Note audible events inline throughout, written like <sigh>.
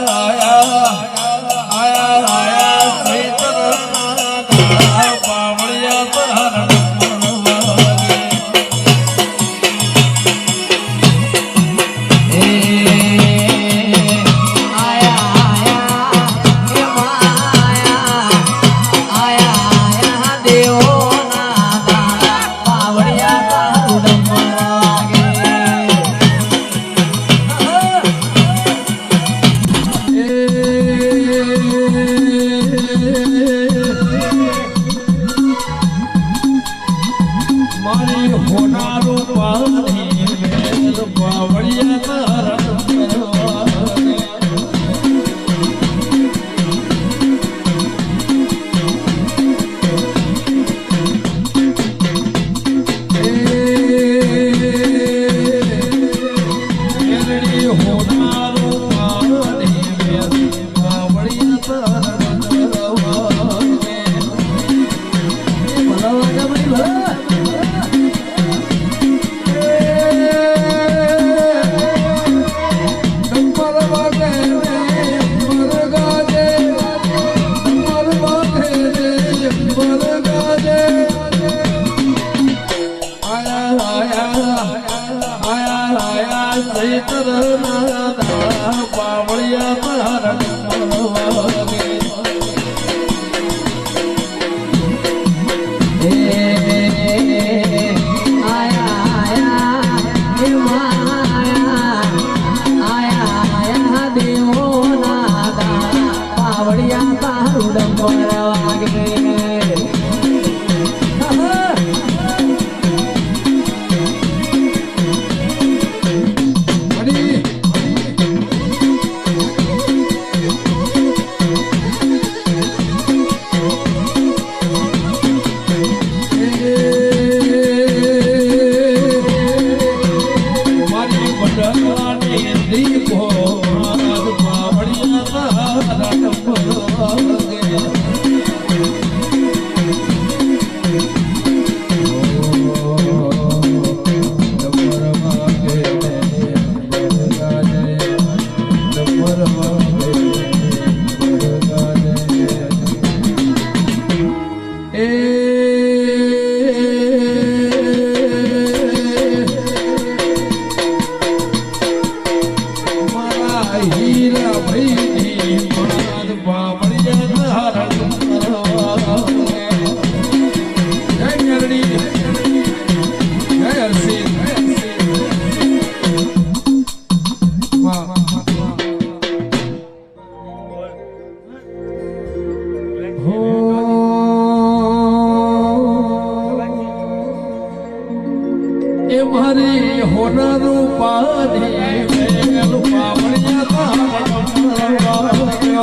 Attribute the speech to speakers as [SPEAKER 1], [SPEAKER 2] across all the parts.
[SPEAKER 1] મારી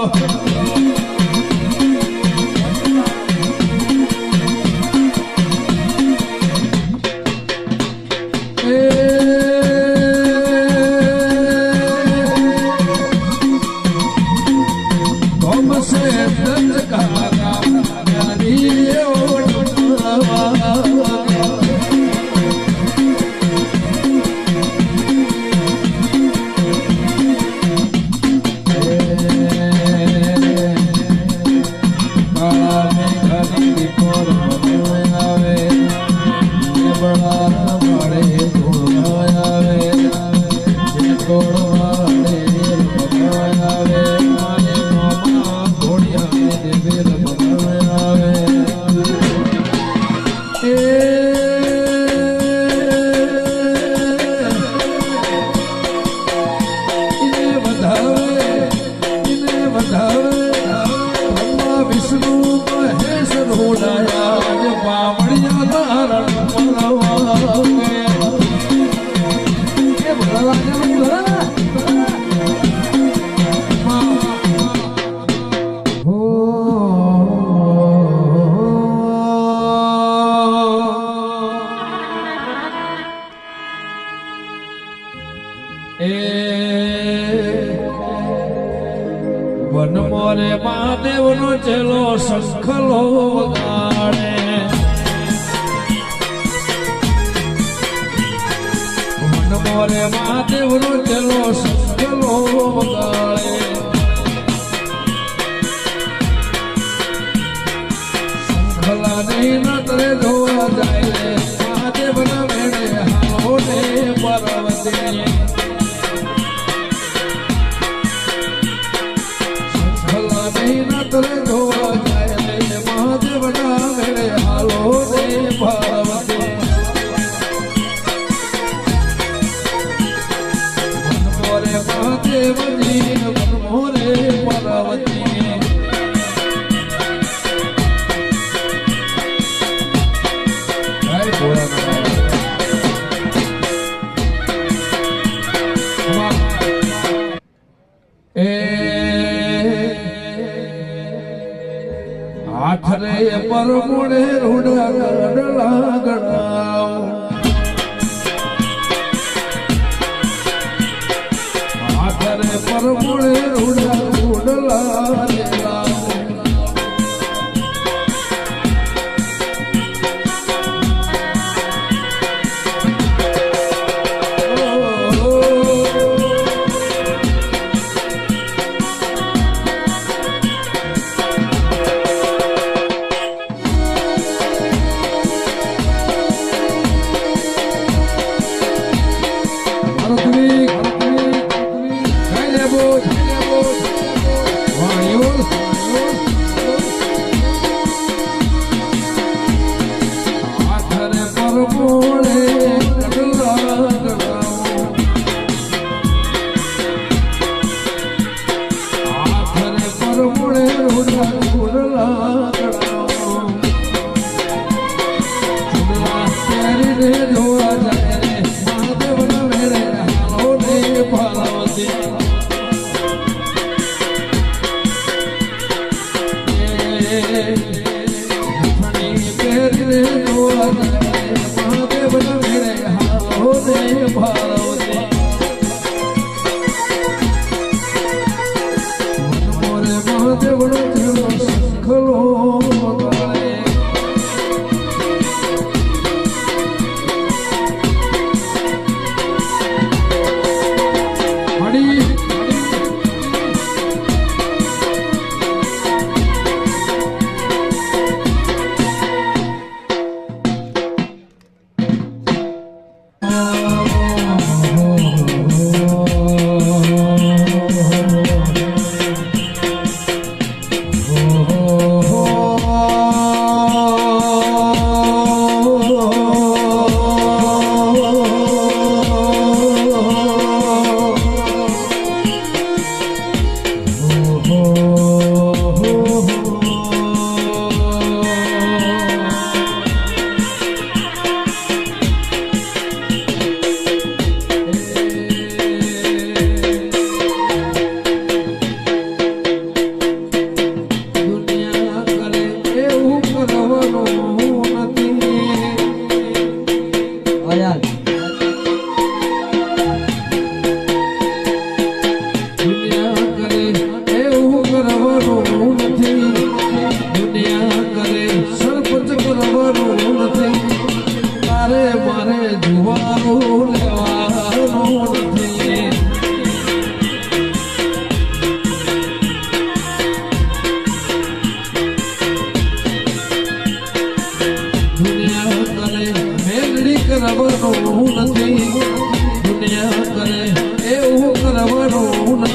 [SPEAKER 1] <laughs> તારા મોરે મહાદેવનો ચલો ચલો વગાડે. ભલા નહીં નતરે ધોવા જાય મહાદેવના મેળે હાલો ને પરવતે આખરે પરમુણે રૂડા કરડલા ગણા Woo! <laughs>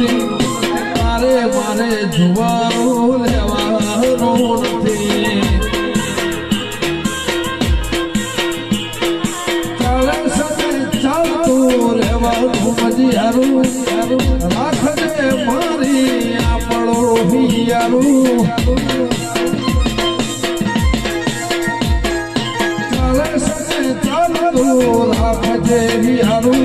[SPEAKER 1] નથી મારે જુવારું લેવાનું નથી. ચાલે સાથે રહેવાનું મજી હારું રાખજે મારી આપણો હિયારું ચાલે સાથે ચાલતું રાખજે હિયારું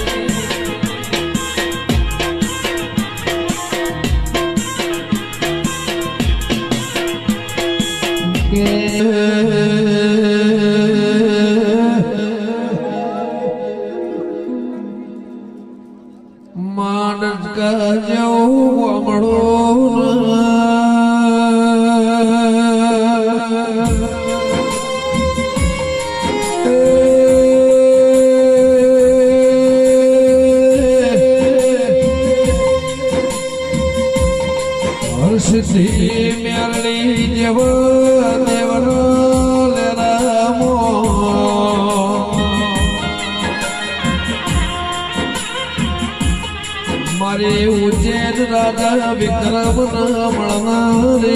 [SPEAKER 1] کجو ومړو મારે ઉજ્જૈન રાજા વિક્રમ મળનારે.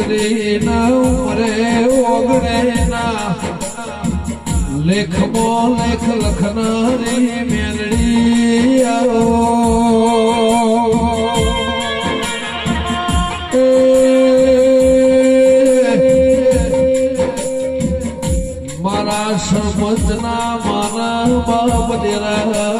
[SPEAKER 1] દીકરી ના ઉમરે ઓગણે ના લેખમો લેખ લખનારી મેલડી આવો. મારા સરપંચના મારા બાપ દેરા